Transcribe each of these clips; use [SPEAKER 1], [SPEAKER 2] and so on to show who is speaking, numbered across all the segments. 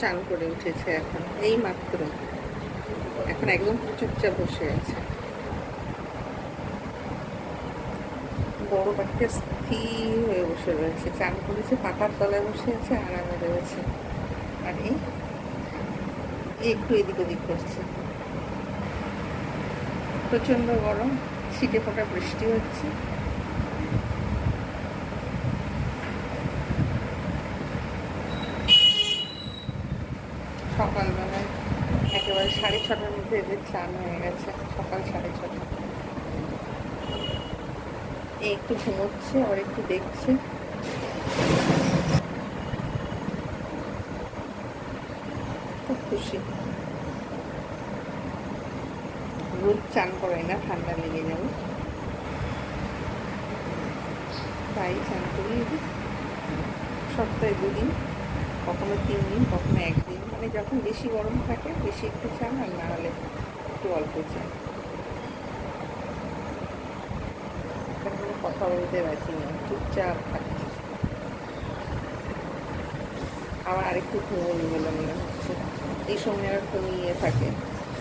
[SPEAKER 1] চান করে উঠেছে এখন, এই মাত্র। এখন একদম চুপচাপ বসে আছে। বড় পাখিটা স্থির হয়ে বসে রয়েছে। চান করেছে, পাতার তলায় বসে আছে, আরামে রয়েছে। আর এই একটু এদিক ওদিক করছে। প্রচণ্ড গরম, ছিটে ফোটা বৃষ্টি হচ্ছে সকালবেলায় একেবারে সাড়ে ছটার মধ্যে এদের চান হয়ে গেছে, সকাল সাড়ে ছটা। এ একটু ঘুমোচ্ছে আর একটু দেখছে। খুব খুশি। রোদ চান করে না, ঠান্ডা লেগে যাবে। তাই চান করি সপ্তাহে দুদিন, কখনো তিন দিন, কখনো একদিন। মানে যখন বেশি গরম থাকে, বেশি একটু চান আর না হলে একটু অল্প চান। কথা বলতে রাজি না চুপচাপ থাকছে। আবার আরেকটু ঘুমোই বলে মনে হচ্ছে। এই সময় আবার ঘুমিয়ে থাকে।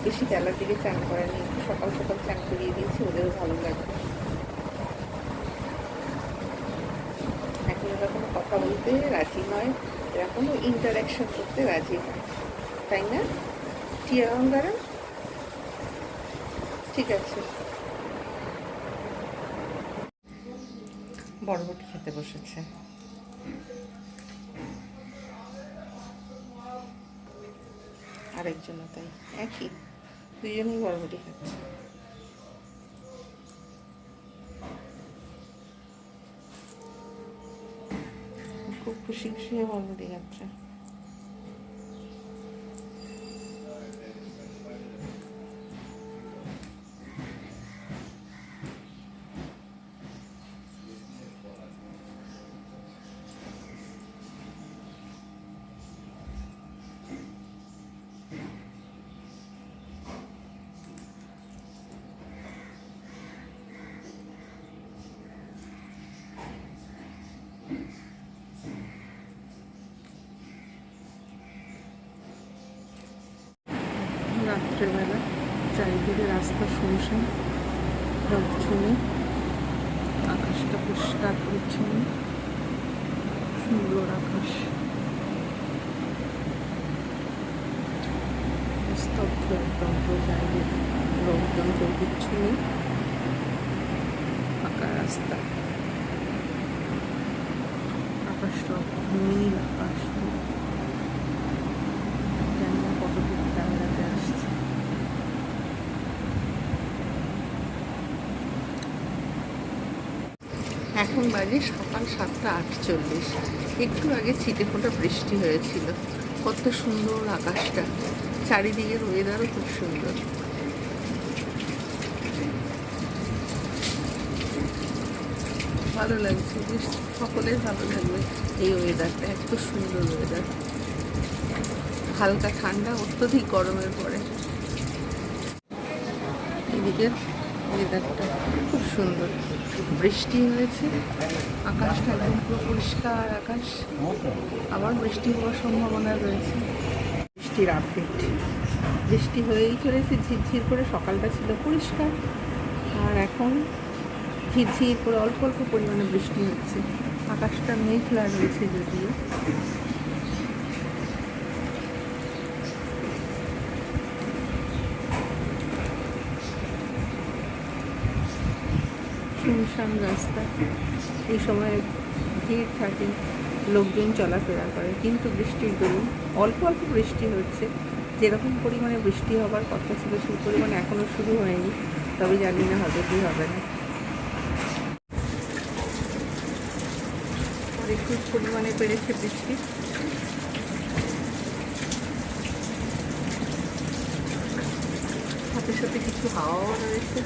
[SPEAKER 1] বেশি বেলার দিকে চান করেনি একটু সকাল সকাল চান করিয়ে দিয়েছি, ওদেরও ভালো লাগবে এখন এরা কোনো কথা বলতে রাজি নয় এরকম ইন্টারাকশন করতে রাজি নয়। তাই না? টিয়া অঙ্গারা? ঠিক আছে। বরবটি খেতে বসেছে। আরেকজনও তাই। একই। দুজনেই বরবটি খাচ্ছে। খুব খুশি খুশি বরবটি খাচ্ছে। রাত্রেবেলা চারিদিকে রাস্তা শুনশান লোকজনে আকাশটা পরিষ্কার পরিচ্ছন্ন, সুন্দর আকাশ। স্তব্ধ একদম চারিদিকে লোকজন কেউ কিচ্ছু ফাঁকা রাস্তা। আকাশটা নীল আকাশ জানি না কতটুকু ক্যামেরাতে আসছে এখন বাজে সকাল সাতটা আটচল্লিশ। একটু আগে ছিটে ফোটা বৃষ্টি হয়েছিল। কত সুন্দর আকাশটা। চারিদিকের ওয়েদারও খুব সুন্দর। ভালো লাগছে সকলের ভালো লাগবে এই ওয়েদারটা এত সুন্দর ওয়েদার হালকা ঠান্ডা, অত্যধিক গরমের পরে। এদিকে ওয়েদারটা খুব সুন্দর। বৃষ্টি হয়েছে, আকাশটা একদম পুরো পরিষ্কার আকাশ। আবার বৃষ্টি হওয়ার সম্ভাবনা রয়েছে। বৃষ্টির আপডেট বৃষ্টি হয়েই চলেছে, ঝিরঝির করে সকালটা ছিল পরিষ্কার। আর এখন ঝিরঝির করে অল্প অল্প পরিমাণে বৃষ্টি হচ্ছে। আকাশটা মেঘলা রয়েছে যদিও। শুনশান রাস্তা। এই সময় ভিড় থাকে, লোকজন চলাফেরা করে, কিন্তু বৃষ্টির দরুন, অল্প অল্প বৃষ্টি হচ্ছে। যেরকম পরিমাণে বৃষ্টি হবার কথা ছিল, সেই পরিমাণে এখনও শুরু হয়নি। তবে জানি না হবে কি হবে না। প্রচুর পরিমাণে বেড়েছে বৃষ্টি। সাথে সাথে কিছু হাওয়াও রয়েছে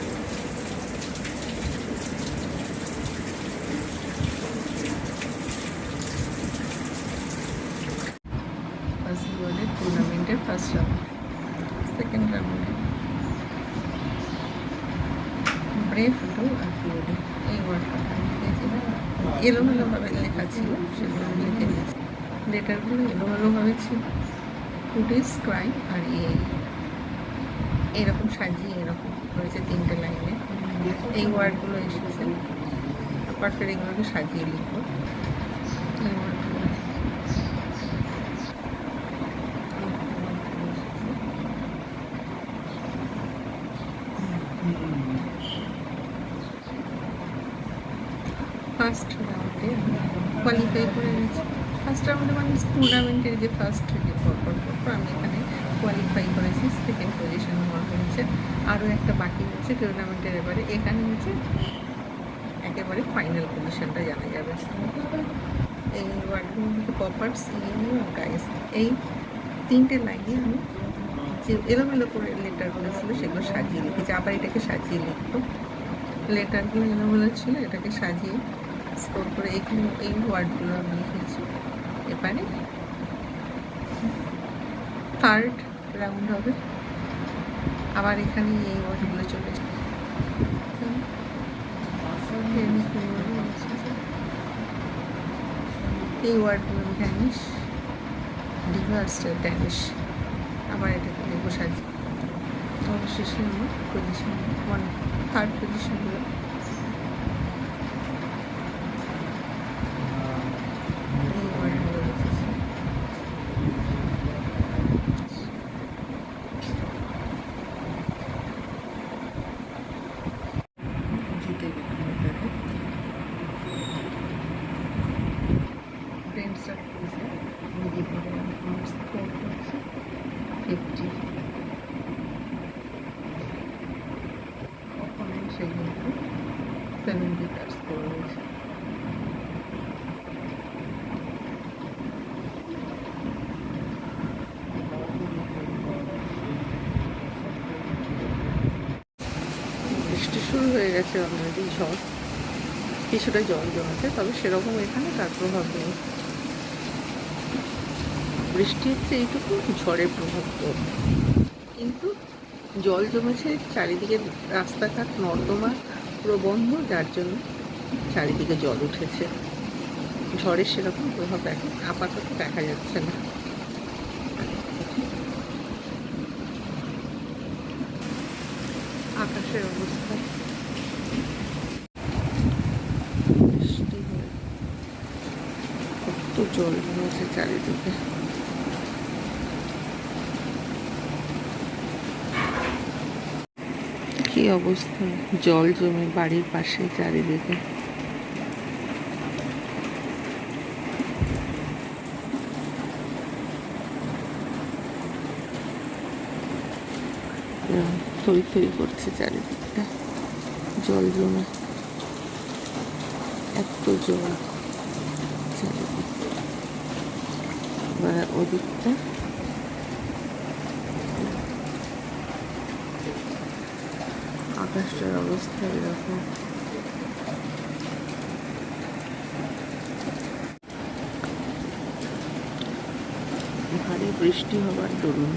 [SPEAKER 1] ফার্স্ট বলে টুর্নামেন্টের ফার্স্ট রাউন্ড সেকেন্ড রাউন্ডে ব্রেভ টু আকিওডি এই ওয়ার্ডটা লিখেছিলাম এলোমেলোভাবে লেখা ছিল সেগুলো আমি লিখে নিয়েছি লেটারগুলো এলোমেলোভাবে ছিল ফুটেজ ক্রাইম আর এই এরকম সাজিয়ে এরকম রয়েছে তিনটে লাইনে এই ওয়ার্ডগুলো এসেছে তারপর এগুলোকে সাজিয়ে লিখব ওয়ার্ডগুলো ফার্স্ট রাউন্ডে কোয়ালিফাই করে গেছি ফার্স্ট রাউন্ডে মানে টুর্নামেন্টের যে ফার্স্ট যে পরপর পরপর আমি এখানে কোয়ালিফাই করেছি সেকেন্ড পজিশন হওয়া হয়েছে। আরও একটা বাকি রয়েছে টুর্নামেন্টের এবারে। এখানে হচ্ছে একেবারে ফাইনাল পজিশনটা জানা যাবে। এই ওয়ার্ডগুলো পপার্স ইএমইউ গাইস এই তিনটে লাইনে আমি যে এলোমেলো করে লেটারগুলো ছিল সেগুলো সাজিয়ে লিখেছি আবার এটাকে সাজিয়ে লিখব। লেটারগুলো এলোমেলো ছিল, এটাকে সাজিয়ে স্কোর করে এখানে এই ওয়ার্ডগুলো আমি লিখেছি। এবারে থার্ড রাউন্ড হবে। আবার এখানে এই ওয়ার্ডগুলো চলে যাবে। এই ওয়ার্ডগুলো ড্যানিশ ডিভার্সটা ড্যানিশ আবার এটাকে লিখব সাজিয়ে অবশেষে আমার পজিশন ওয়ান থার্ড পজিশন হলো এই ওয়ার্ডগুলো লিখেছি জিতে গেলাম এটাকে ফ্রেন্ড সার্কেলসে নিজে করে আমার স্কোর হচ্ছে ফিফটি কিন্তু সেভেন্টি হয়েছে বৃষ্টি শুরু হয়ে গেছে, অলরেডি ঝড়। কিছুটা জল জমেছে, তবে সেরকম এখানে তার প্রভাব নেই। বৃষ্টি হচ্ছে এইটুকু ঝড়ের প্রভাব কম। কিন্তু জল জমেছে চারিদিকে, রাস্তাঘাট নর্দমা পুরো বন্ধ যার জন্য চারিদিকে জল উঠেছে। ঝড়ের সেরকম প্রভাব এখন আপাতত দেখা যাচ্ছে না। আকাশের অবস্থা। বৃষ্টি হয়ে। কত জল জমেছে চারিদিকে। কি অবস্থা? জল জমে বাড়ির পাশে চারিদিকে। থই থই করছে চারিদিকটা। জল জমে। এত জল চারিদিকে। এবার ওদিকটা আকাশটার অবস্থা এরকম ভারী বৃষ্টি হবার দরুন।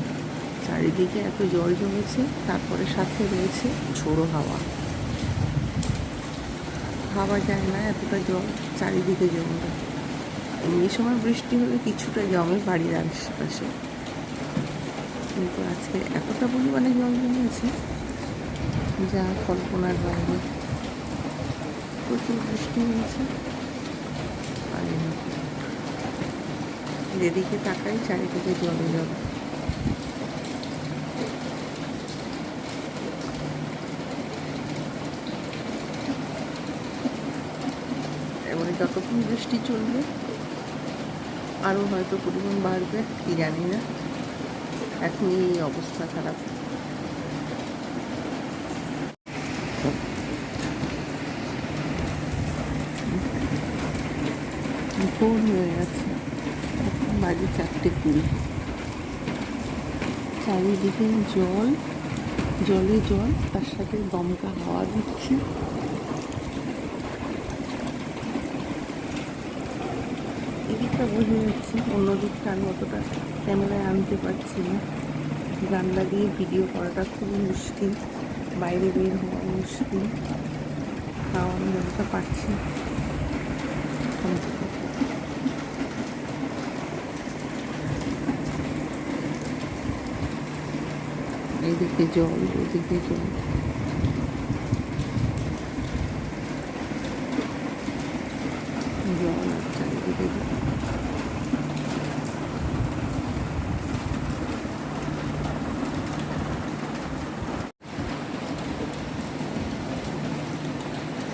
[SPEAKER 1] চারিদিকে এত জল জমেছে, তারপরে সাথে রয়েছে ঝোড়ো হাওয়া। হাওয়া যায় না, এতটা জল চারিদিকে জমবে। এমনি সময় বৃষ্টি হলে কিছুটা জমে বাড়ির আশেপাশে। কিন্তু আজকে এতটা পরিমাণে জল জমেছে যা কল্পনার বাইরে। প্রচুর বৃষ্টি হয়েছে। যেদিকে তাকাই চারিদিকে জলে জল। এবারে যতক্ষণ বৃষ্টি চলবে আরও হয়তো পরিমাণ বাড়বে, কি জানি না। এখনই এই অবস্থা খারাপ। ভোর হয়ে গেছে? এখন বাজে চারটে কুড়ি। চারিদিকে জল, জলে জল, তার সাথে দমকা হাওয়া দিচ্ছে। এদিকটা বোঝা যাচ্ছে অন্য দিকটা আমি অতটা ক্যামেরায় আনতে পারছি না। জানলা দিয়ে ভিডিও করাটা খুবই মুশকিল, বাইরে বের হওয়া মুশকিল। তাও আমি যতটা পারছি এখান থেকে এইদিকে জল ওদিকে জল। জল আর চারিদিকে জল।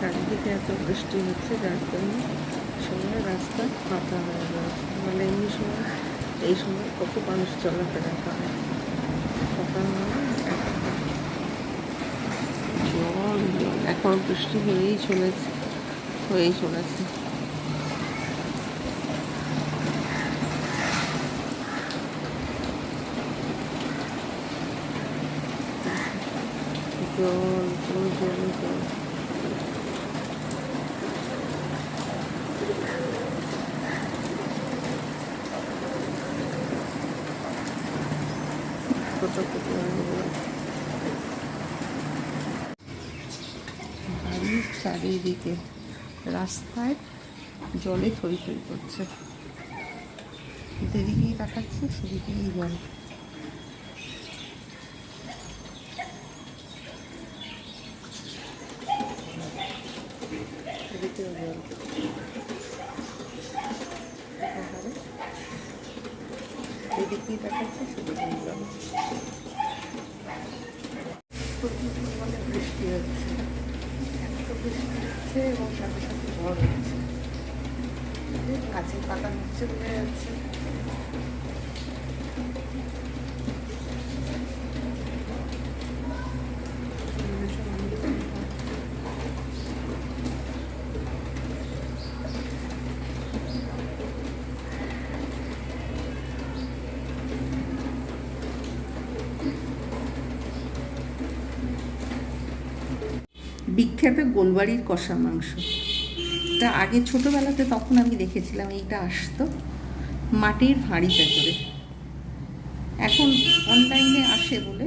[SPEAKER 1] চারিদিকে এত বৃষ্টি হচ্ছে, যার জন্য সময় রাস্তা ফাঁকা হয়ে রয়েছে মানে এমনি সময়, এই সময় কত মানুষ চলাফেরা করে। জল জল এখন বৃষ্টি হয়েই চলেছে হয়েই চলেছে। জল জল জল জল ছোটো ছোটো বাড়ির চারিদিকে রাস্তায় জলে থই থই করছে। যেদিকেই তাকাচ্ছে সেদিকেই জল এদিকেও জল একেবারে যেদিকেই তাকাচ্ছে সেদিকেই জল প্রচুর পরিমাণে বৃষ্টি হচ্ছে এত বৃষ্টি হচ্ছে এবং গাছের পাতা যাচ্ছে বিখ্যাত গোলবাড়ির কষা মাংস। তা আগে ছোটোবেলাতে তখন আমি দেখেছিলাম এইটা আসতো মাটির হাঁড়িতে করে। এখন অনলাইনে আসে বলে।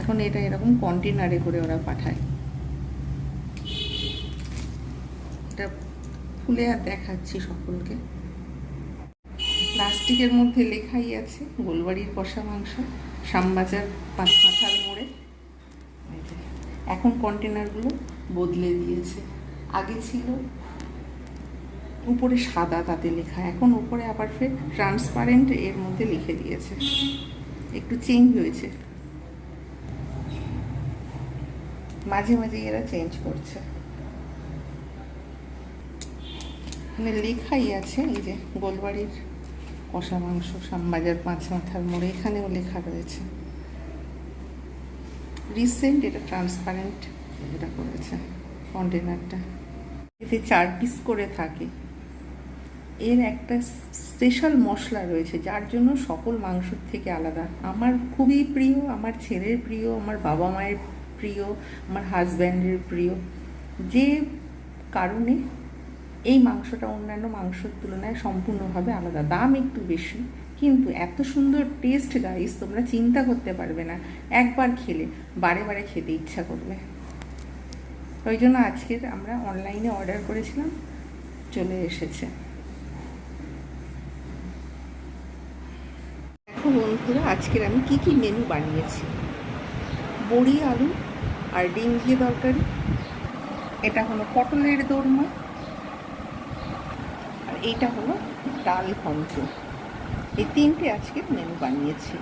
[SPEAKER 1] এখন এটা এরকম কন্টেনারে করে ওরা পাঠায়। এটা খুলে আর দেখাচ্ছি সকলকে। প্লাস্টিকের মধ্যে লেখাই আছে, গোলবাড়ির কষা মাংস, শ্যামবাজার পাঁচ মাথার মোড়ে। এখন কন্টেনারগুলো বদলে দিয়েছে। আগে ছিল উপরে সাদা তাতে লেখা, এখন উপরে আবার ফের ট্রান্সপারেন্ট এর মধ্যে লিখে দিয়েছে। একটু চেঞ্জ হয়েছে। মাঝে মাঝে এরা চেঞ্জ করছে। এখানে লেখাই আছে, এই যে গোলবাড়ির কষা মাংস, শ্যামবাজার পাঁচ মাথার মোড়ে, এখানেও লেখা রয়েছে। রিসেন্ট এটা ট্রান্সপারেন্ট এটা করেছে কন্টেনারটা এতে চার পিস করে থাকে। এর একটা স্পেশাল মশলা রয়েছে, যার জন্য সকল মাংসর থেকে আলাদা। আমার খুবই প্রিয়, আমার ছেলের প্রিয়, আমার বাবা মায়ের প্রিয়, আমার হাজব্যান্ডের প্রিয়। যে কারণে এই মাংসটা অন্যান্য মাংসর তুলনায় সম্পূর্ণভাবে আলাদা। দাম একটু বেশি, কিন্তু এত সুন্দর টেস্ট গাইস তোমরা চিন্তা করতে পারবে না। একবার খেলে, বারে বারে খেতে ইচ্ছা করবে। ওই জন্য আজকের আমরা অনলাইনে অর্ডার করেছিলাম, চলে এসেছে। দেখো বন্ধুরা, আজকের আমি কি কি মেনু বানিয়েছি? বড়ি, আলু আর ডিম দিয়ে তরকারি। এটা হলো পটলের দোরমা। আর এইটা হলো ডাল ঘন্ট। এই তিনটে আজকে মেনু বানিয়েছি।